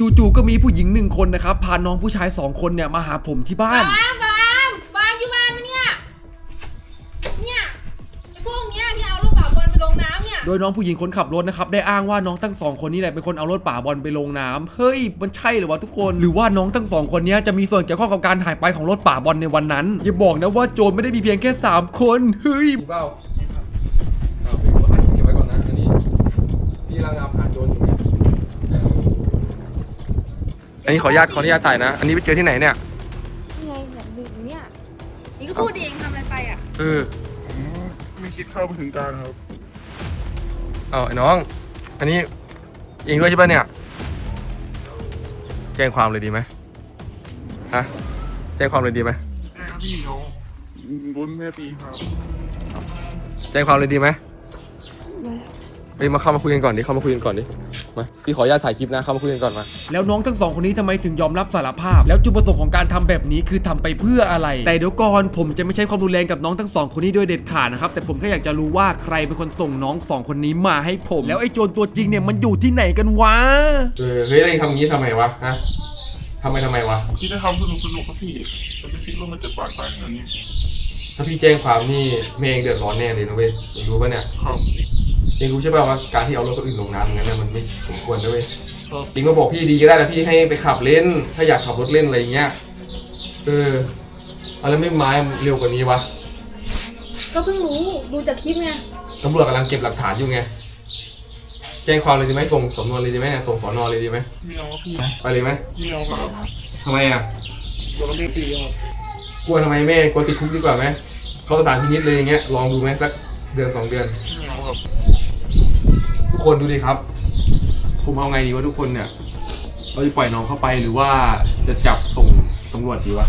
จู่ๆก็มีผู้หญิงหนึ่งคนนะครับพาน้องผู้ชายสองคนเนี่ยมาหาผมที่บ้าน บางบางบางอยู่บ้านไหมเนี่ย เนี่ยไอ้พวกเนี้ยที่เอาลูกป่าบอลไปลงน้ำเนี่ยโดยน้องผู้หญิงคนขับรถนะครับได้อ้างว่าน้องทั้งสองคนนี้แหละเป็นคนเอารถป่าบอลไปลงน้ำเฮ้ยมันใช่เหรือวะทุกคน หรือว่าน้องทั้งสองคนเนี้ยจะมีส่วนเกี่ยวข้องกับการหายไปของรถป่าบอลในวันนั้นอย่าบอกนะว่าโจรไม่ได้มีเพียงแค่สามคนเฮ้ย มีเปล่าเอาไปดูว่าเก็บไว้ก่อนนะอันนี้พี่กำลังตามหาโจร อยู่อันนี้ขออนุญาตขออนุญาตถ่ายนะ อันนี้ไปเจอที่ไหนเนี่ย นี่ไงเนี่ยดึกเนี่ยนี่ก็พูดเองทำอะไรไปอะเออ ผมไม่คิดเข้าไปถึงการครับ เอาไอ้น้อง อันนี้เองด้วยใช่ป่ะเนี่ย แจ้งความเลยดีไหมฮะ แจ้งความเลยดีไหมแจ้งพี่เขาโดนแม่ตีครับ แจ้งความเลยดีไหม เฮ้ยมาเข้ามาคุยกันก่อนดิเข้ามาคุยกันก่อนดิมาพี่ขออนุญาตถ่ายคลิปนะเข้ามาคุยกันก่อนมา แล้วน้องทั้งสองคนนี้ทำไมถึงยอมรับสารภาพ แล้วจุดประสงค์ของการทำแบบนี้คือทำไปเพื่ออะไร แต่เดี๋ยวก่อนผมจะไม่ใช้ความรุนแรงกับน้องทั้งสองคนนี้โดยเด็ดขาดนะครับแต่ผมแค่อยากจะรู้ว่าใครเป็นคนส่งน้องสองคนนี้มาให้ผม แล้วไอ้โจรตัวจริงเนี่ยมันอยู่ที่ไหนกันวะ เออเฮ้ยอะไรทำอย่างนี้ทำไมวะฮะทำไมทำไมวะคิดจะทำสนุกสนุกครับพี่แต่ไม่คิดว่ามันจะบานปลายขนาดนี้ถ้าพี่แจ้งความนี่เมย์เองเดือดร้อนแน่เลยนะเว้ยเองรู้ปะเนี่ย ครับ เองรู้ใช่ป่ะว่าการที่เอารถคนอื่นลงน้ำอย่างนั้นเนยมันไม่สมควรนะเว้ยครับ เองมาบอกพี่ดีก็ได้นะพี่ให้ไปขับเล่น ถ้าอยากขับรถเล่นอะไรอย่างเงี้ยเออเอาแล้วไม่ไม้เร็วกว่านี้วะก็เพิ่งรู้ดูจากคลิปไงตำรวจกำลังเก็บหลักฐานอยู่ไงแจ้งความเลยดีไหมส่งสำนวนเลยดีไหมเนี่ยส่งสอนอเลยดีไหมไม่เอาครับพี่ไปเลยไหมไม่เอาครับทำไมอะโดนแม่ตีครับกลัวทำไมแม่กลัวติดคุกดีกว่าไหมเข้าสถานพินิจเลยอย่างเงี้ยลองดูไหมสักเดือนสองเดือน ไม่เอาครับ ทุกคนดูดิครับ ผมเอาไงดีวะทุกคนเนี่ย เราจะปล่อยน้องเข้าไปหรือว่าจะจับส่งตำรวจดีวะ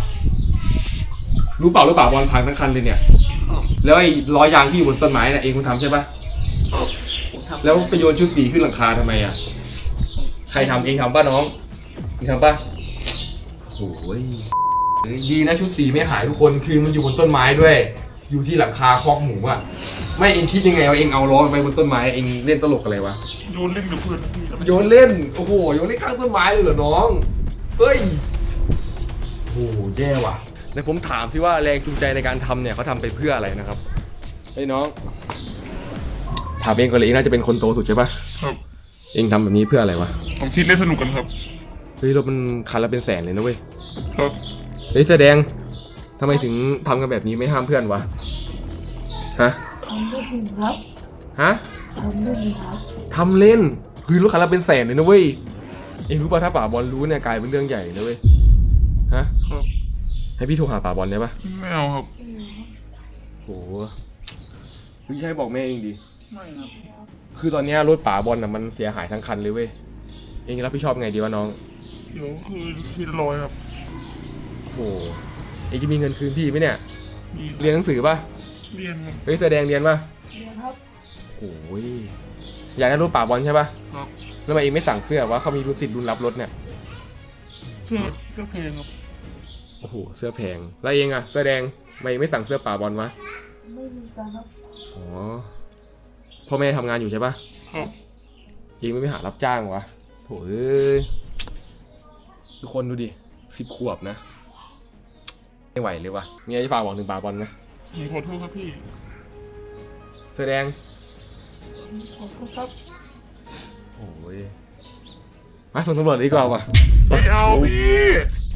รู้เปล่ารู้เปล่าบอลพังทั้งคันเลยเนี่ยครับแล้วไอ้ล้อยางที่อยู่บนต้นไม้เนี่ยเองคุณทำใช่ปะครับแล้วไปโยนชุดสีขึ้นหลังคาทำไมอะ ใครทำเองทำป่ะน้องเองทำป่ะโอ้ยดีนะชุดสีไม่หายทุกคนคือมันอยู่บนต้นไม้ด้วย อยู่ที่หลังคาคอกหมูอะไม่เองคิดยังไงวะเองเอาล้อไปบนต้นไม้เองเล่นตลกอะไรวะโยนเล่นกับเพื่อนนะพี่แล้วไม่โยนเล่นโอ้โหโยนเล่นข้างต้นไม้เลยเหรอน้องเฮ้ยโอ้โหแย่ว่ะในผมถามสิว่าแรงจูงใจในการทำเนี่ยเขาทำไปเพื่ออะไรนะครับเฮ้ยน้อง ถามเองก่อนเลยเองน่าจะเป็นคนโตสุดใช่ปะครับ เองทำแบบนี้เพื่ออะไรวะผมคิดเล่นสนุกกันครับเฮ้ยรถมันคันละเป็นแสนเลยนะเว้ยครับเฮ้ยแสดง ทำไมถึงทำกันแบบนี้ไม่ห้ามเพื่อนวะ ฮะทำได้ดีครับฮะทำได้ดีครับทำเล่น คือรถคันละเป็นแสนเลยนะเว้ย เองรู้ป่ะถ้าป่าบอลรู้เนี่ยกลายเป็นเรื่องใหญ่นะเว้ย ฮะ ครับให้พี่โทรหาป่าบอลได้ปะไม่เอาครับโหพี่ให้บอกแม่เองดิ ไม่ครับคือตอนเนี้ยรถป่าบอลน่ะมันเสียหายทั้งคันเลยเว้ย เองรับผิดชอบไงดีวะน้อง เดี๋ยวคือทีละร้อยครับ โห เองจะมีเงินคืนพี่ไหมเนี่ย มีเรียนหนังสือป่ะ เรียนครับเฮ้ยแสดงเรียนป่ะเรียนครับโอ้ยอยากได้รถป่าบอลใช่ป่ะ ครับแล้วทำไมเองไม่สั่งเสื้อว่าเขามีรุ่นสิทธิ์รุ่นรับรถเนี่ย เสื้อเสื้อเพลงครับโอ้โห เสื้อแพง แล้วเองอะเสื้อแดงทำไมเองไม่สั่งเสื้อป่าบอลวะ ไม่มีการครับอ๋อ พ่อแม่ทำงานอยู่ใช่ป่ะ ครับเองไม่ไปหารับจ้างวะโถเอ้ยทุกคนดูดิสิบขวบนะ ไม่ไหวเลยวะมีอะไรจะฝากบอกถึงป่าบอลไหมผมขอโทษครับพี่เสื้อแดงขอโทษครับ โอ้ยมาส่งตำรวจดีกว่าวะไม่เอาพี่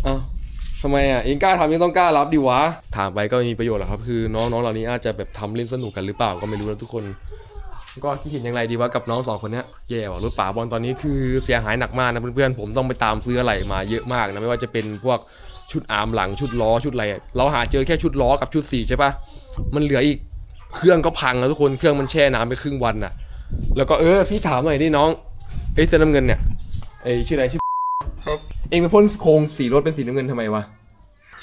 อ้าวทำไมอะเองกล้าทำเองต้องกล้ารับดิวะ ถามไปก็ไม่มีประโยชน์หรอกครับ คือน้องๆเหล่านี้อาจจะแบบทำเล่นสนุกกันหรือเปล่าก็ไม่รู้นะทุกคน ก็คิดเห็นอย่างไรดีวะกับน้องสองคนเนี้ยแย่ว่ะรถป่าบอลตอนนี้คือเสียหายหนักมากนะเพื่อนๆผมต้องไปตามซื้ออะไรมาเยอะมากนะไม่ว่าจะเป็นพวก ชุดอาร์มหลังชุดล้อชุดอะไรอะเราหาเจอแค่ชุดล้อกับชุดสีใช่ปะมันเหลืออีกเครื่องก็พังแล้วทุกคนเครื่องมันแช่น้ำไปครึ่งวันน่ะ แล้วก็เออพี่ถามหน่อยดิน้องเอ้ยเสื้อน้ำเงินเนี่ยไอยชื่ออะไรชื่อครับเองไปพ่นโครงสีรถเป็นสีน้ำเงินทำไมวะ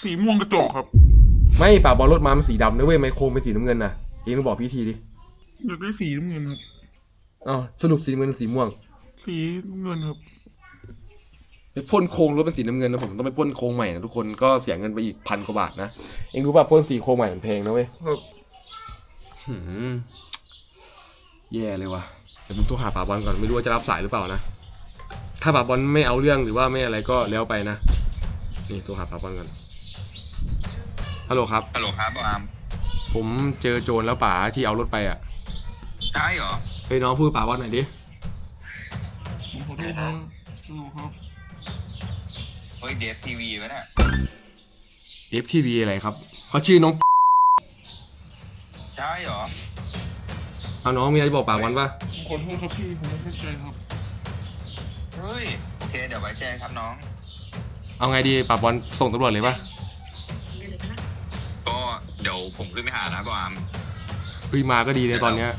สีม่วงกระจกครับ ไม่ป่าบอลรถมามันสีดำนะเว้ยไมโครเป็นสีน้ำเงินน่ะเองต้องบอกพี่ทีดิอยากได้สีน้ำเงินครับอ้าวสรุปสีน้ำเงินหรือสีม่วง สีน้ำเงินครับ ไปพ่นโครงรถเป็นสีน้ำเงินนะผมต้องไปพ่นโครงใหม่นะทุกคนก็เสียเงินไปอีกพันกว่าบาทนะเองรู้ป่ะพ่นสีโครงใหม่มันแพงนะเว้ยครับหืมแย่เลยว่ะเดี๋ยวผมโทรหาป่าบอลก่อนไม่รู้ว่าจะรับสายหรือเปล่านะถ้าป๋าบอลไม่เอาเรื่องหรือว่าไม่อะไรก็แล้วไปนะนี่โทรหาป๋าบอลก่อนฮัลโหลครับฮัลโหลครับอามผมเจอโจรแล้วป๋าที่เอารถไปอะใช่เหรอเฮ้ยน้องพูดป๋าบอลหน่อยดิผมขอโทษครับฮัลโหลครับ เฮ้ยเดฟทีวีไว้น่ะเอฟทีวีอะไรครับเขาชื่อน้องใช่เหรอเอาน้องมีอะไรจะบอกป๋าบอลปะผมขอโทษครับพี่ผมไม่เข้าใจครับเฮ้ยโอเคเดี๋ยวไว้แจ้งครับน้องเอาไงดีป๋าบอลส่งตำรวจเลยปะก็เดี๋ยวผมขึ้นไปหานะบอามเฮ้ยมาก็ดีเลยตอนเนี้ย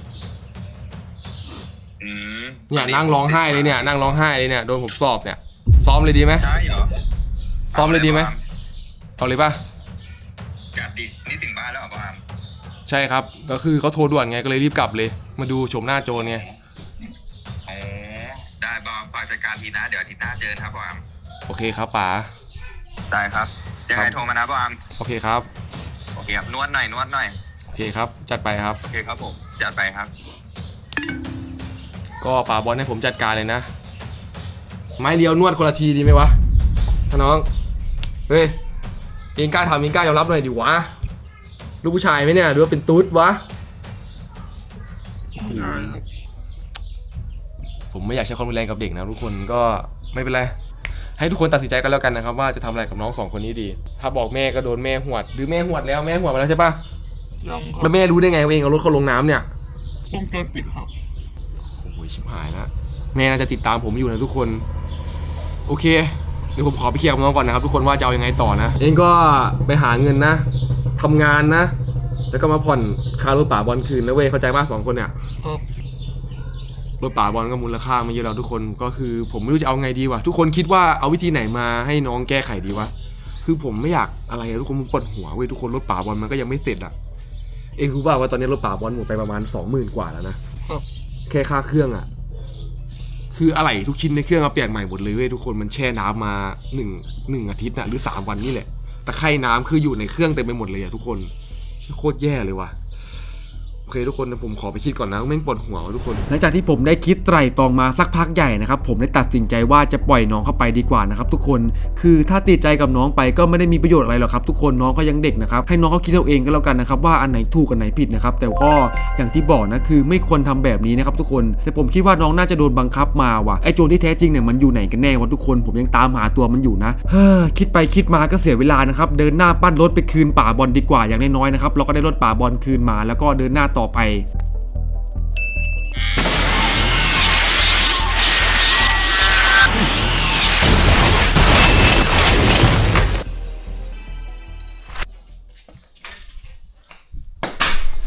อืมเนี่ยนั่งร้องไห้เลยเนี่ยนั่งร้องไห้เลยเนี่ยโดนผมสอบเนี่ยซ้อมเลยดีไหมใช่เหรอ ซ้อมเลยดีไหมเอาเลยปะจัดดินี่ถึงบ้านแล้วเหรอบอามใช่ครับ ก็คือเขาโทรด่วนไงก็เลยรีบกลับเลย มาดูชมหน้าโจรไงอ๋อได้บอามฝากจัดการทีนะเดี๋ยวอาทิตย์หน้าเจอกันครับบอามโอเคครับป๋าได้ครับยังไงครับโทรมานะบอามโอเคครับโอเคครับนวดหน่อยนวดหน่อยโอเคครับ จัดไปครับ โอเคครับผมจัดไปครับ ก็ป๋าบอลให้ผมจัดการเลยนะ ไม้เดียวนวดคนละทีดีไหมวะถ้าน้อง เฮ้ยเองกล้าทำเองกล้ายอมรับหน่อยดิวะลูกผู้ชายไหมเนี่ยหรือว่าเป็นตุ๊ดวะไม่ได้ครับผมไม่อยากใช้ความรุนแรงกับเด็กนะทุกคนก็ไม่เป็นไร ให้ทุกคนตัดสินใจกันแล้วกันนะครับ ว่าจะทำอะไรกับน้องสองคนนี้ดี ถ้าบอกแม่ก็โดนแม่หวด หรือแม่หวดแล้วแม่หวดมาแล้วใช่ปะยังครัแล้บวแม่รู้ได้ไงว่าเองเอารถเขาลงน้ำเนี่ยต้องการปิดครับ โอ้ยชิบหายแล้วแม่น่าจะติดตามผมอยู่นะทุกคน โอเค เดี๋ยวผมขอไปเคลียร์กับน้องก่อนนะครับทุกคนว่าจะเอายังไงต่อนะ เองก็ไปหาเงินนะทำงานนะ แล้วก็มาผ่อนค่ารถป่าบอลคืนนะเว้ยเข้าใจป่ะสองคนเนี่ยครับ รถป่าบอลก็มูลค่าไม่เยอะแล้วทุกคนก็คือ ผมไม่รู้จะเอาไงดีวะทุกคนคิดว่าเอาวิธีไหนมาให้น้องแก้ไขดีวะคือผมไม่อยากอะไรอะทุกคนมันปวดหัวเว้ยทุกคนรถป่าบอลมันก็ยังไม่เสร็จอะเองรู้ป่าวว่าตอนนี้รถป่าบอลหมดไปประมาณสองหมื่นกว่าแล้วนะครับ แค่ค่าเครื่องอะ คืออะไรทุกชิ้นในเครื่องมาเปลี่ยนใหม่หมดเลยเว้ยทุกคนมันแช่น้ำมาหนึ่งหนึ่งอาทิตย์น่ะหรือสามวันนี่แหละแต่ไข่น้ำคืออยู่ในเครื่องเต็มไปหมดเลยอะทุกคนโคตรแย่เลยว่ะ เคทุกคนนะผมขอไปคิดก่อนนะแม่งปวดหัวทุกคน หลังจากที่ผมได้คิดไตร่ตรองมาสักพักใหญ่นะครับผมได้ตัดสินใจว่าจะปล่อยน้องเข้าไปดีกว่านะครับทุกคนคือถ้าติดใจกับน้องไปก็ไม่ได้มีประโยชน์อะไรหรอกครับทุกคนน้องก็ยังเด็กนะครับให้น้องเขาคิดเอาเองก็แล้วกันนะครับว่าอันไหนถูกอันไหนผิดนะครับแต่ก็อย่างที่บอกนะคือไม่ควรทำแบบนี้นะครับทุกคน แต่ผมคิดว่าน้องน่าจะโดนบังคับมาว่ะไอ้โจรที่แท้จริงเนี่ยมันอยู่ไหนกันแน่วะทุกคน ผมยังตามหาตัวมันอยู่นะเฮ้อคิดไปคิดมาก็เสียเวลานะครับเดินหน้าปั้นรถไปคืนป่าบอลดีกว่าอย่างน้อยๆนะครับเราก็ได้รถป่าบอลคืนมาแล้วก็เดินหน้าต่อไป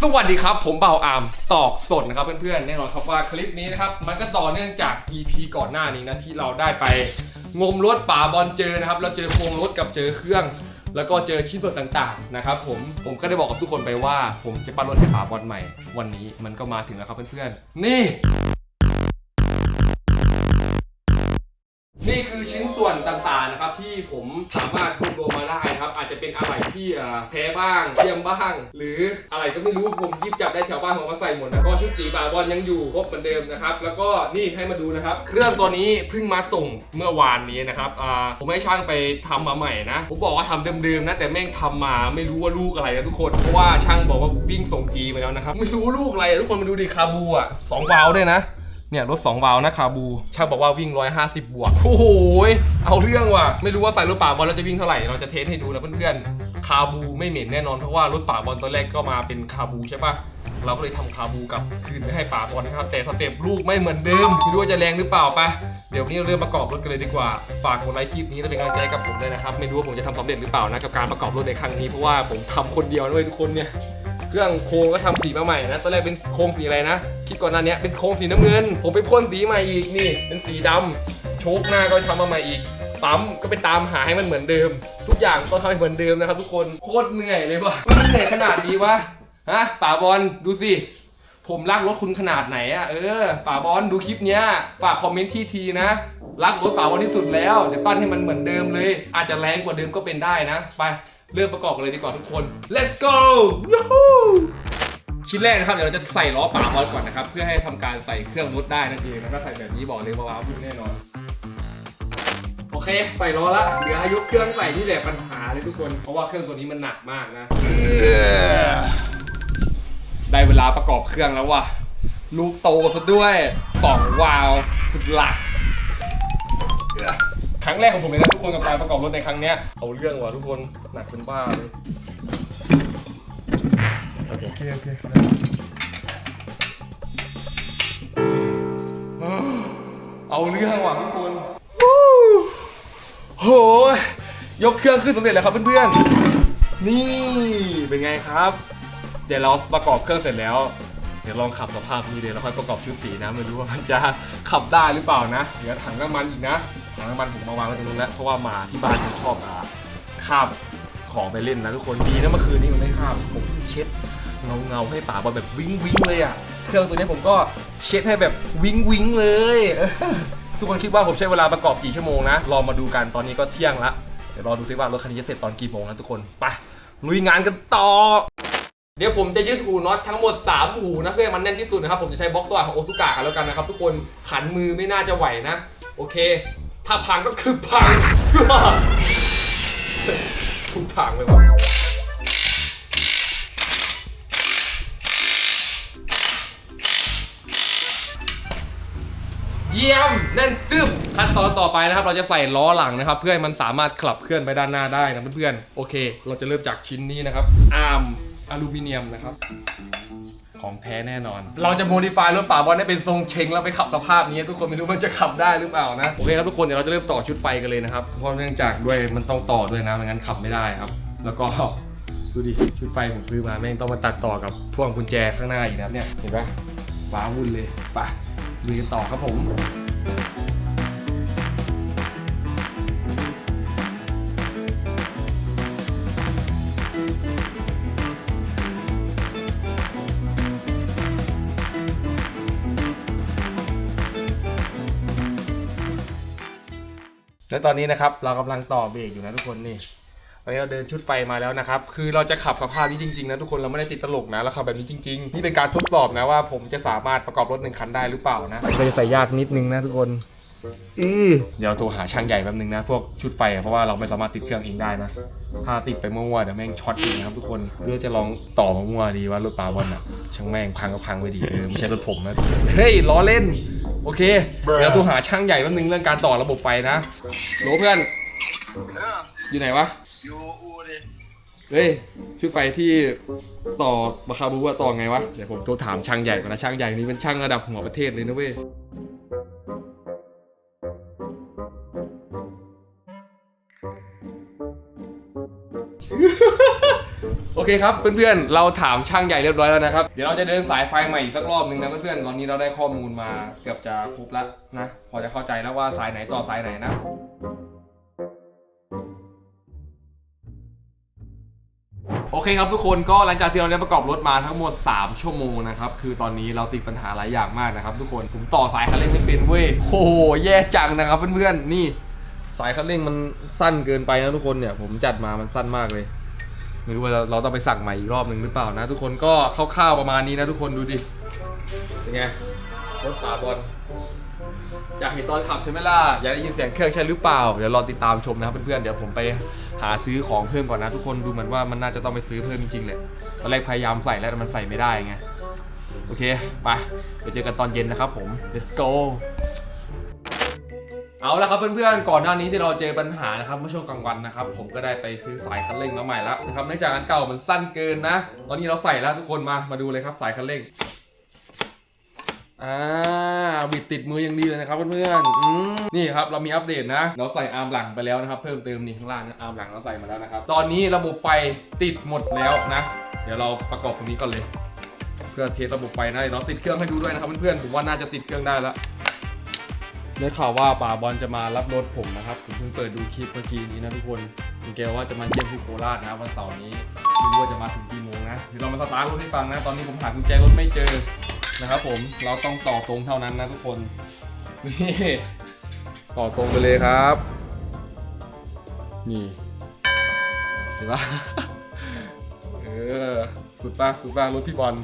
สวัสดีครับ ผมเบาอามตอกสดนะครับเพื่อนๆแน่นอนครับว่าคลิปนี้นะครับ มันก็ต่อเนื่องจาก EP ก่อนหน้านี้นะ ที่เราได้ไปงมรถป่าบอลเจอนะครับ เราเจอโครงรถกับเจอเครื่อง แล้วก็เจอชิ้นส่วนต่างๆนะครับผมผมก็ได้บอกกับทุกคนไปว่า ผมจะปั้นรถให้ป๋าบอลใหม่ วันนี้มันก็มาถึงแล้วครับเพื่อนๆนี่ นี่คือชิ้นส่วนต่างๆ ที่ผมสามารถรวบรวมมาได้นะครับ อาจจะเป็นอะไรที่แพ้บ้างเทียมบ้าง หรืออะไรก็ไม่รู้ผมยิบจับได้แถวบ้านผมมาใส่หมดแล้วก็ชุดสีบาบอลยังอยู่ครบเหมือนเดิมนะครับแล้วก็นี่ให้มาดูนะครับ เครื่องตัวนี้เพิ่งมาส่งเมื่อวานนี้นะครับผมให้ช่างไปทำมาใหม่นะผมบอกว่าทำเดิมๆนะแต่แม่งทำมาไม่รู้ว่าลูกอะไรนะทุกคนเพราะว่าช่างบอกว่าวิ่งส่งจีไปแล้วนะครับไม่รู้ลูกอะไรทุกคนมาดูดิคาบูอะสองวาล์วด้วยนะ เนี่ยรถ2วาล์วนะคาบูช่างบอกว่าวิ่ง 150 บวก โอ้โหเอาเรื่องว่ะ ไม่รู้ว่าใส่รถป่าบอลเราจะวิ่งเท่าไหร่ เราจะเทสให้ดูนะเพื่อนๆ คาบูไม่เหม็นแน่นอนเพราะว่ารถป่าบอลตอนแรกก็มาเป็นคาบูใช่ปะเราก็เลยทำคาบูกลับคืนไปให้ป่าบอลนะครับ แต่สเต็ปลูกไม่เหมือนเดิม ไม่รู้ว่าจะแรงหรือเปล่าปะเดี๋ยวนี้เราเริ่มประกอบรถกันเลยดีกว่า ฝากกดไลค์คลิปนี้และเป็นกำลังใจกับผมด้วยนะครับ ไม่รู้ว่าผมจะทำสำเร็จหรือเปล่านะกับการประกอบรถในครั้งนี้เพราะว่าผมทำคนเดียวด้วยทุกคนเนี่ย เครื่องโครงก็ทำสีมาใหม่นะ ตอนแรกเป็นโครงสีอะไรนะ คิดก่อนหน้านี้เป็นโครงสีน้ำเงิน ผมไปพ่นสีใหม่อีกนี่ เป็นสีดำโชคหน้าก็ทำมาใหม่อีก ปั๊มก็ไปตามหาให้มันเหมือนเดิม ทุกอย่างต้องทำให้เหมือนเดิมนะครับทุกคน โคตรเหนื่อยเลยว่ะมันเหนื่อยขนาดนี้วะ ฮะป่าบอลดูสิผมรักรถคุณขนาดไหนอะเออป่าบอลดูคลิปเนี้ยฝากคอมเมนต์ที่ทีนะ รักรถป่าบอลที่สุดแล้ว เดี๋ยวปั้นให้มันเหมือนเดิมเลย อาจจะแรงกว่าเดิมก็เป็นได้นะ ไป เริ่มประกอบกันเลยดีกว่าทุกคน let's go ยูฮูชิ้นแรกนะครับเดี๋ยวเราจะใส่ล้อป่าบอลก่อนนะครับ เพื่อให้ทำการใส่เครื่องรถได้นั่นเองนะถ้าใส่แบบนี้บอกเลยว่าว้าวแน่นอนโอเคใส่ล้อละเหลืออายุเครื่องใส่นี่แหละปัญหาเลยทุกคน เพราะว่าเครื่องตัวนี้มันหนักมากนะ ได้เวลาประกอบเครื่องแล้วว่ะลูกโตซะด้วยสองวาล์วสุดหลัก ครั้งแรกของผมเลยนะทุกคนกับการประกอบรถในครั้งเนี้ยเอาเรื่องว่ะทุกคนหนักเป็นบ้าเลยโอเคโอเคโอเคเอาเรื่องว่ะทุกคนโหยกเครื่องขึ้นสำเร็จแล้วครับเพื่อนๆ นี่เป็นไงครับ เดี๋ยวเราประกอบเครื่องเสร็จแล้ว เดี๋ยวลองขับสภาพนี้เลยแล้วค่อยประกอบชุดสีนะไม่รู้ว่ามันจะขับได้หรือเปล่านะเหลือถังน้ำมันอีกนะ ถังน้ำมันผมมาวางไว้ตรงนู้นแล้วเพราะว่าหมาที่บ้านมันชอบอ่าคาบของไปเล่นนะทุกคนดีนะเมื่อคืนนี้มันไม่คาบผมเช็ดเงาเงาให้ป่าบอลแบบวิ้งวิ้งเลยอะเครื่องตัวนี้ผมก็เช็ดให้แบบวิ้งวิ้งเลย ทุกคนคิดว่าผมใช้เวลาประกอบกี่ชั่วโมงนะรอมาดูกันตอนนี้ก็เที่ยงละเดี๋ยวรอดูซิว่ารถคันนี้จะเสร็จตอนกี่โมงนะทุกคนไปลุยงานกันต่อเดี๋ยวผมจะยืดหูน็อตทั้งหมด 3 หูนะเพื่อมันแน่นที่สุดนะครับ ผมจะใช้บล็อกสว่างของโอซุกะกันแล้วกันนะครับ ทุกคนขันมือไม่น่าจะไหวนะ โอเค ถ้าพังก็คือพังทุกทางเลยวะเยี่ยมแน่นตึ้มขั้นตอนต่อไปนะครับ เราจะใส่ล้อหลังนะครับ เพื่อให้มันสามารถขับเคลื่อนไปด้านหน้าได้นะเพื่อนๆโอเค เราจะเริ่มจากชิ้นนี้นะครับอาร์มอลูมิเนียมนะครับ ของแท้แน่นอน เราจะโมดิฟายรถป่าบอลให้เป็นทรงเชงแล้วไปขับสภาพนี้ ทุกคนไม่รู้มันจะขับได้หรือเปล่านะ โอเคครับทุกคนเดี๋ยวเราจะเริ่มต่อชุดไฟกันเลยนะครับ เพราะเนื่องจากด้วยมันต้องต่อด้วยนะไม่งั้นขับไม่ได้ครับ แล้วก็ดูดิชุดไฟผมซื้อมาแม่งต้องมาตัดต่อกับพ่วงกุญแจข้างหน้าอีกนะครับเนี่ยเห็นปะฟ้าวุ่นเลยไปลุยกันต่อครับผม และตอนนี้นะครับเรากำลังต่อเบรกอยู่นะทุกคนนี่ตอนนี้เราเดินชุดไฟมาแล้วนะครับ คือเราจะขับสภาพนี้จริงๆนะทุกคนเราไม่ได้ติดตลกนะเราขับแบบนี้จริง ๆ นี่เป็นการทดสอบนะว่า ผมจะสามารถประกอบรถหนึ่งคันได้หรือเปล่านะก็จะใส่ยากนิดนึงนะทุกคนอือเดี๋ยวเราโทรหาช่างใหญ่แป๊บนึงนะ พวกชุดไฟอะเพราะว่าเราไม่สามารถติดเครื่องเองได้นะ ถ้าติดไปมั่วๆเดี๋ยวแม่งช็อตเองนะครับทุกคนเพื่อจะลองต่อมั่วๆดีว่ารถปลาบอลอะช่างแม่งพังก็พังไปดีเออไม่ใช่รถผมนะเฮ้ยล้อเล่น โอเค เดี๋ยวตัวหาช่างใหญ่แป๊บนึงเรื่องการต่อระบบไฟนะโหลเพื่อนอยู่ไหนวะยูอูดิเฮ้ยชื่อไฟที่ต่อมาคาบูว่าต่อไงวะ เดี๋ยวผมโทรถามช่างใหญ่ก่อนนะช่างใหญ่นี่เป็นช่างระดับหัวประเทศเลยนะเว้ย โอเคครับเพื่อนๆ เราถามช่างใหญ่เรียบร้อยแล้วนะครับ เดี๋ยวเราจะเดินสายไฟใหม่อีกสักรอบหนึ่งนะเพื่อนๆ ตอนนี้เราได้ข้อมูลมาเกือบจะครบแล้วนะ พอจะเข้าใจแล้วว่าสายไหนต่อสายไหนนะโอเคครับทุกคนก็หลังจากที่เราได้ประกอบรถมาทั้งหมด 3 ชั่วโมงนะครับ คือตอนนี้เราติดปัญหาหลายอย่างมากนะครับทุกคนผมต่อสายคันเร่งไม่เป็นเว้ยโอ้โหแย่จังนะครับเพื่อนๆนี่ สายคันเร่งมันสั้นเกินไปนะทุกคนเนี่ย ผมจัดมามันสั้นมากเลย ไม่รู้ว่าเราต้องไปสั่งใหม่อีกรอบหนึ่งหรือเปล่านะ ทุกคนก็คร่าวๆประมาณนี้นะทุกคนดูดิเป็นไงรถฝาบอลอยากเห็นตอนขับใช่ไหมล่ะอยากได้ยินเสียงเครื่องใช่หรือเปล่าเดี๋ยวรอติดตามชมนะครับเพื่อนๆเดี๋ยวผมไปหาซื้อของเพิ่มก่อนนะ ทุกคนดูเหมือนว่ามันน่าจะต้องไปซื้อเพิ่มจริงๆเลยตอนแรกพยายามใส่แล้วแต่มันใส่ไม่ได้ไงโอเคไปเดี๋ยวเจอกันตอนเย็นนะครับผม let's go เอาละครับเพื่อนๆ ก่อนหน้านี้ที่เราเจอปัญหานะครับเมื่อช่วงกลางวันนะครับผมก็ได้ไปซื้อสายคันเร่งมาใหม่แล้วนะครับเนื่องจากอันเก่ามันสั้นเกินนะ ตอนนี้เราใส่แล้วทุกคนมามาดูเลยครับสายคันเร่งอ่าบิดติดมืออย่างดีเลยนะครับเพื่อนๆนี่ครับเรามีอัปเดตนะ เราใส่อาร์มหลังไปแล้วนะครับ เพิ่มเติมนี่ข้างล่างนะอาร์มหลังเราใส่มาแล้วนะครับ ตอนนี้ระบบไฟติดหมดแล้วนะ เดี๋ยวเราประกอบตรงนี้ก่อนเลย เพื่อเทสระบบไฟนะเดี๋ยวเราติดเครื่องให้ดูด้วยนะครับเพื่อนๆผมว่าน่าจะติดเครื่องได้แล้ว ได้ข่าวว่าป่าบอลจะมารับรถผมนะครับผมเพิ่งเปิดดูคลิปเมื่อกี้นี้นะทุกคนมีแกว่าจะมาเยี่ยมที่โคราชนะวันเสาร์นี้ไม่รู้ว่าจะมาถึงกี่โมงนะเดี๋ยวเรามาสตาร์ทรถให้ฟังนะ ตอนนี้ผมหากุญแจรถไม่เจอนะครับผมเราต้องต่อตรงเท่านั้นนะทุกคนนี่ต่อตรงไปเลยครับ นี่เห็นปะเออสุดปะสุดปะรถพี่บอล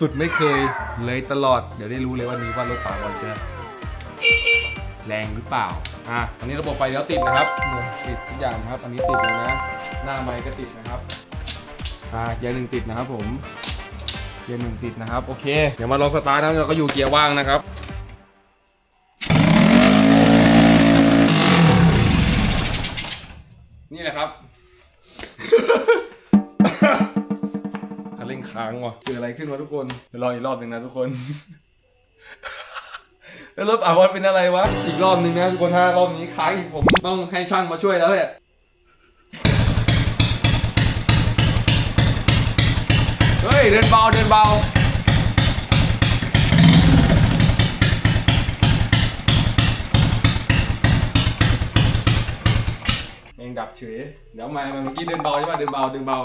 สุดไม่เคยเลยตลอด เดี๋ยวได้รู้เลยวันนี้ว่ารถป่าบอลจะ แรงหรือเปล่า อะอันนี้ระบบไฟแล้วติดนะครับเนี่ยติดทุกอย่างนะครับ อันนี้ติดแล้วนะ หน้าไมค์ก็ติดนะครับ อ่าเกียร์หนึ่งติดนะครับผม เกียร์หนึ่งติดนะครับ โอเค เดี๋ยวมาลองสตาร์ทนะเราก็อยู่เกียร์ว่างนะครับนี่แหละครับคันเร่งค้างว่ะเกิดอะไรขึ้นวะทุกคนเดี๋ยวรออีกรอบหนึ่งนะทุกคน แล้วรถอ่าวอนเป็นอะไรวะ อีกรอบหนึ่งนะทุกคนถ้ารอบนี้ค้างอีกผมต้องให้ช่างมาช่วยแล้วแหละเฮ้ย เดินเบา เดินเบาเองดับเฉย เดี๋ยวมาเมื่อกี้เดินเบาใช่ป่ะเดินเบา เดินเบา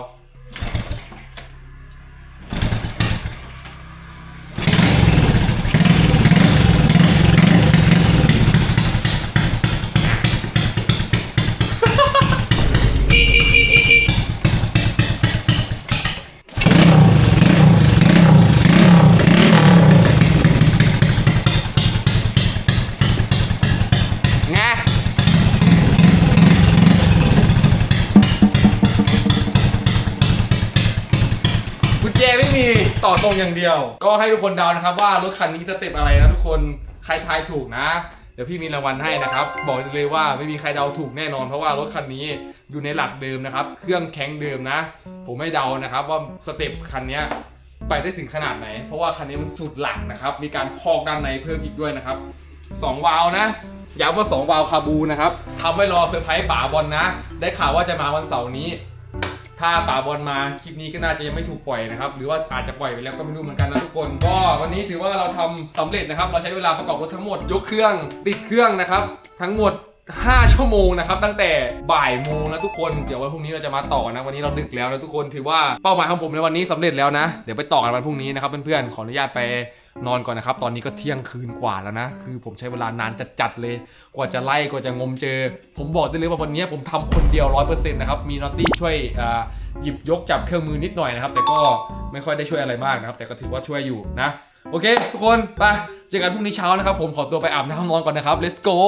มีต่อตรงอย่างเดียว ก็ให้ทุกคนเดานะครับว่ารถคันนี้สเต็ปอะไรนะทุกคนใครทายถูกนะ เดี๋ยวพี่มีรางวัลให้นะครับ บอกเลยว่าไม่มีใครเดาถูกแน่นอน เพราะว่ารถคันนี้อยู่ในหลักเดิมนะครับ เครื่องแข็งเดิมนะ ผมไม่เดานะครับว่าสเต็ปคันนี้ไปได้ถึงขนาดไหน เพราะว่าคันนี้มันสุดหลักนะครับ มีการพอกด้านในเพิ่มอีกด้วยนะครับสองวาล์วนะย้ำว่าสองวาล์วคาบูนะครับทำไว้รอเซอร์ไพรส์ป๋าบอลนะ ได้ข่าวว่าจะมาวันเสาร์นี้ ถ้าป๋าบอลมาคลิปนี้ก็น่าจะยังไม่ถูกปล่อยนะครับหรือว่าอาจจะปล่อยไปแล้วก็ไม่รู้เหมือนกันนะทุกคนก็วันนี้ถือว่าเราทำสำเร็จนะครับ เราใช้เวลาประกอบรถทั้งหมดยกเครื่องติดเครื่องนะครับ ทั้งหมด5 ชั่วโมงนะครับตั้งแต่บ่ายโมงนะทุกคนเดี๋ยววันพรุ่งนี้เราจะมาต่อนะวันนี้เราดึกแล้วนะทุกคนถือว่าเป้าหมายของผมในวันนี้สำเร็จแล้วนะ เดี๋ยวไปต่อกันวันพรุ่งนี้นะครับเพื่อนๆขออนุญาตไป นอนก่อนนะครับ ตอนนี้ก็เที่ยงคืนกว่าแล้วนะ คือผมใช้เวลานานจัดๆเลย กว่าจะไล่กว่าจะงมเจอ ผมบอกได้เลยว่าวันนี้ผมทำคนเดียวร้อยเปอร์เซ็นต์นะครับ มีนอตตี้ช่วยอ่าหยิบยกจับเครื่องมือนิดหน่อยนะครับ แต่ก็ไม่ค่อยได้ช่วยอะไรมากนะครับ แต่ก็ถือว่าช่วยอยู่นะ โอเค ทุกคนไปเจอกันพรุ่งนี้เช้านะครับ ผมขอตัวไปอาบน้ำนอนก่อนนะครับ let's go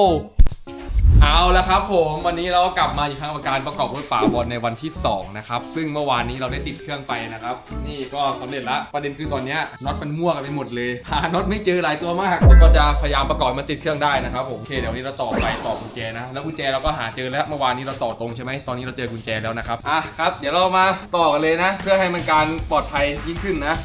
เอาละครับผมวันนี้เราก็กลับมาอีกครั้งกับการประกอบรถป่าบอลในวันที่2นะครับซึ่งเมื่อวานนี้เราได้ติดเครื่องไปนะครับ นี่ก็สำเร็จละประเด็นคือตอนเนี้ยน็อตมันมั่วกันไปหมดเลยหาน็อตไม่เจอหลายตัวมากแต่ก็จะพยายามประกอบมันติดเครื่องได้นะครับผมโอเคเดี๋ยววันนี้เราต่อไปต่อกุญแจนะแล้วกุญแจเราก็หาเจอแล้วเมื่อวานนี้เราต่อตรงใช่ไหมตอนนี้เราเจอกุญแจแล้วนะครับอะครับ เดี๋ยวเรามาต่อกันเลยนะ เพื่อให้มันการปลอดภัยยิ่งขึ้นนะ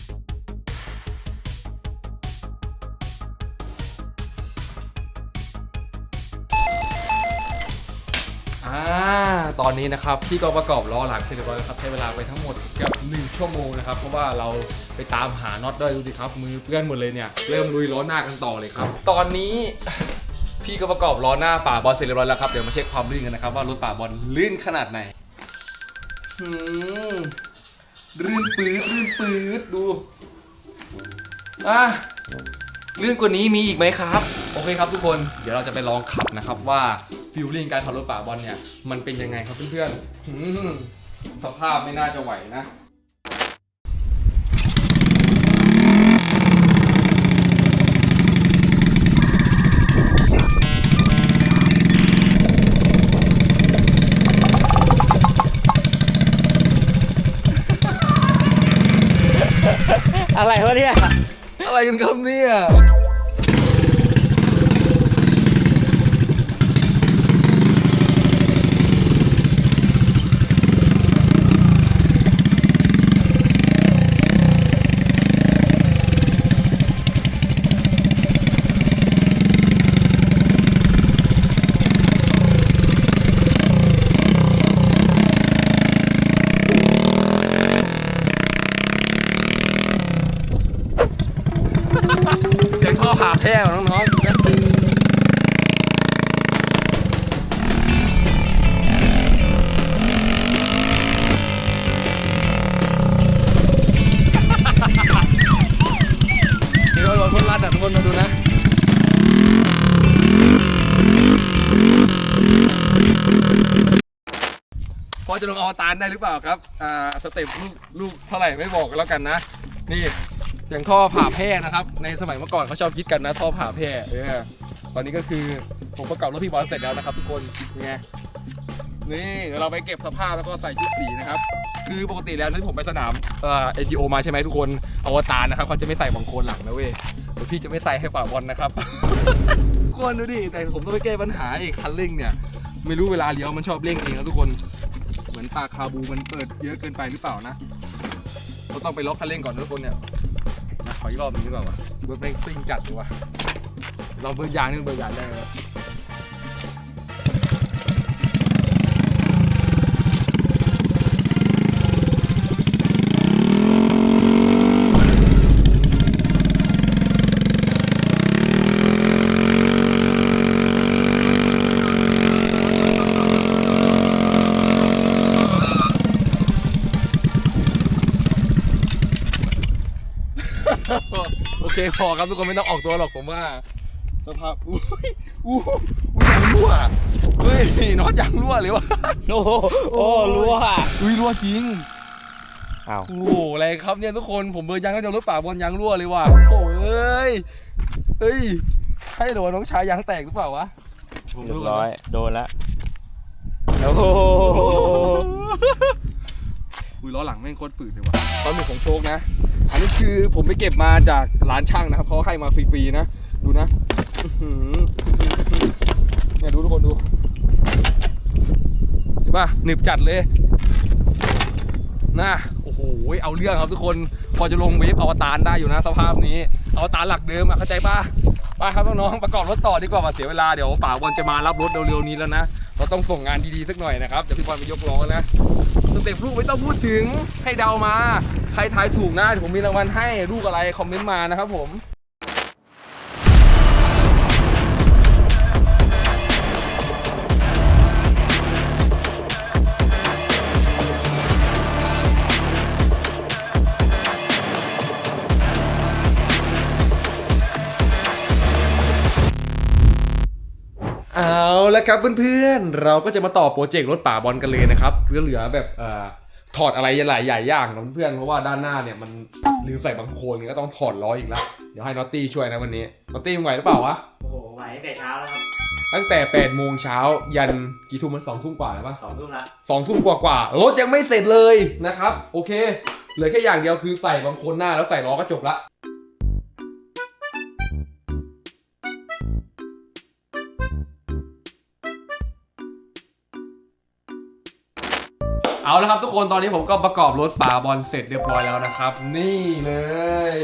นี้นะครับพี่ก็ประกอบล้อหลังเสร็จเรียบร้อยแล้วครับใช้เวลาไปทั้งหมดเกือบ1ชั่วโมงนะครับเพราะว่าเราไปตามหาน็อตด้วยดูสิครับ มือเปื้อนหมดเลยเนี่ยเริ่มลุยล้อหน้ากันต่อเลยครับ ตอนนี้พี่ก็ประกอบล้อหน้าป่าบอลเสร็จเรียบร้อยแล้วครับเดี๋ยวมาเช็คความลื่นกันนะครับว่ารถป่าบอลลื่นขนาดไหนหืมลื่นปืดลื่นปืดดูอะลื่นกว่านี้มีอีกไหมครับ โอเคครับทุกคนเดี๋ยวเราจะไปลองขับนะครับว่า ฟิลลิ่งการขับรถป่าบอลเนี่ย มันเป็นยังไงครับเพื่อนๆหืมสภาพไม่น่าจะไหวนะ อะไรวะเนี่ย อะไรกันครับเนี่ย เสียง ท่อผ่าแพร่ของน้องๆนะนี่ก็โดนพ่นลัดอะทุกคนมาดูนะพอจะลงอวตารได้หรือเปล่าครับ อ่า สเต็ปลูกลูกเท่าไหร่ไม่บอกกันแล้วกันนะ นี่ อย่างท่อผ่าแพร่นะครับ ในสมัยเมื่อก่อนเขาชอบคิดกันนะท่อผ่าแพร่เออตอนนี้ก็คือผมประกอบรถพี่บอลเสร็จแล้วนะครับ ทุกคนเป็นไงนี่เดี๋ยวเราไปเก็บสภาพแล้วก็ใส่ชุดสีนะครับ คือปกติแล้วที่ผมไปสนามเอ่อ NGO มาใช่ไหมทุกคนอวตารนะครับเขาจะไม่ใส่บังโคลนหลังนะเว้ยเวพี่จะไม่ใส่ให้ฝ่าบอลนะครับ ทุกคนดูดิแต่ผมต้องไปแก้ปัญหาไอ้คันเร่งเนี่ย ไม่รู้เวลาเลี้ยวมันชอบเร่งเองนะทุกคนเหมือนปากคาบูมันเปิดเยอะเกินไปหรือเปล่านะเราต้องไปล็อกคันเร่งก่อนนะทุกคนเนี่ย ขออีกรอบหนึงดีกว่าวะเบิร์ดเร่งซิ่งจัดดีว่ะเราเบิร์ดยางนี่เบิร์ดยางได้ไหม โอ เคพอครับทุกคนไม่ต้องออกตัวหรอกผมว่าสภาพอุ้ยอู้หูยางรั่วเฮ้ยน็อตยางรั่วเลยวะโอ้โหโอ้รู้ว่าอุ้ยรั่วจริงอ้าวโอ้โหอะไรครับเนี่ยทุกคนผมเบอร์ยางก็จะรถป่าบอลยางรั่วเลยว่ะโถ่เอ้ยเฮ้ยให้หรอน้องชายยางแตกหรือเปล่าวะเรียบร้อยโดนละโอ้โหอุ้ยล้อหลังแม่งโคตรฝืดเลยว่ะตอนหนึ่งของโชคนะ อันนี้คือผมไปเก็บมาจากร้านช่างนะครับเขาให้มาฟรีๆนะ ดูนะเนี่ยดูทุกคนดูเห็นป่ะหนึบจัดเลยนะโอ้โหเอาเรื่องครับทุกคนพอจะลงเวฟอวตารได้อยู่นะ สภาพนี้อวตารหลักเดิมอะเข้าใจป่ะไปครับน้องๆประกอบรถต่อดีกว่ามาเสียเวลาเดี๋ยวป่าบอลจะมารับรถเร็วๆนี้แล้วนะ เราต้องส่งงานดีๆสักหน่อยนะครับเดี๋ยวพี่บอลไปยกล้อนะสเต็ปลูกไม่ต้องพูดถึงให้เดามา ใครทายถูกนะเดี๋ยวผมมีรางวัลให้ลูกอะไรคอมเมนต์มานะครับผม เอาละครับเพื่อนๆ เราก็จะมาต่อโปรเจกต์รถป่าบอลกันเลยนะครับเพื่อเหลือแบบเอ่อถอดอะไรหลายใหญ่อย่างนะเพื่อนๆเพราะว่าด้านหน้าเนี่ยมันลืมใส่บางโคลนก็ต้องถอดล้ออีกแล้วเดี๋ยวให้นอตตี้ช่วยนะวันนี้นอตตี้มึงไหวหรือเปล่าวะโอ้โหไหวตั้งแต่เช้าแล้วครับตั้งแต่8โมงเช้ายันกี่ทุ่มมันสองทุ่มกว่าแล้วปะสองทุ่มละสองทุ่มกว่าๆรถยังไม่เสร็จเลยนะครับ โอเคเหลือแค่อย่างเดียวคือใส่บางโคลนหน้าแล้วใส่ล้อก็จบละ เอาละครับทุกคนตอนนี้ผมก็ประกอบรถป่าบอลเสร็จเรียบร้อยแล้วนะครับ นี่เลย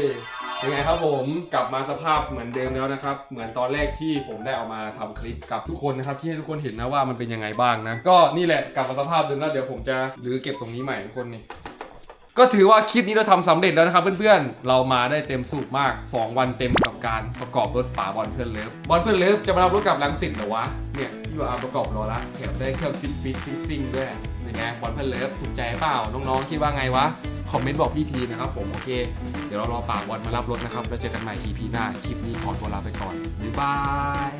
เป็นไงครับผมกลับมาสภาพเหมือนเดิมแล้วนะครับ เหมือนตอนแรกที่ผมได้เอามาทำคลิปกับทุกคนนะครับ ที่ให้ทุกคนเห็นนะว่ามันเป็นยังไงบ้างนะ ก็นี่แหละกลับมาสภาพเดิมแล้วเดี๋ยวผมจะรื้อเก็บตรงนี้ใหม่ทุกคนนี่ก็ถือว่าคลิปนี้เราทำสำเร็จแล้วนะครับเพื่อนๆ เรามาได้เต็มสูบมาก 2 วันเต็มกับการประกอบรถป๋าบอลเพื่อนเลิฟบอลเพื่อนเลิฟจะมารับรถกับลังสิตเหรอวะเนี่ยที่ว่าประกอบรอละแถมได้เครื่องฟิตฟิตซิ่งด้วย ไงบอลเพื่อนเลิฟถูกใจเปล่าน้องๆคิดว่าไงวะคอมเมนต์บอกพี่ทีนะครับผมโอเค เดี๋ยวเรารอปากบอลมารับรถนะครับแล้วเจอกันใหม่ EP หน้าคลิปนี้ขอตัวลาไปก่อนบ๊ายบาย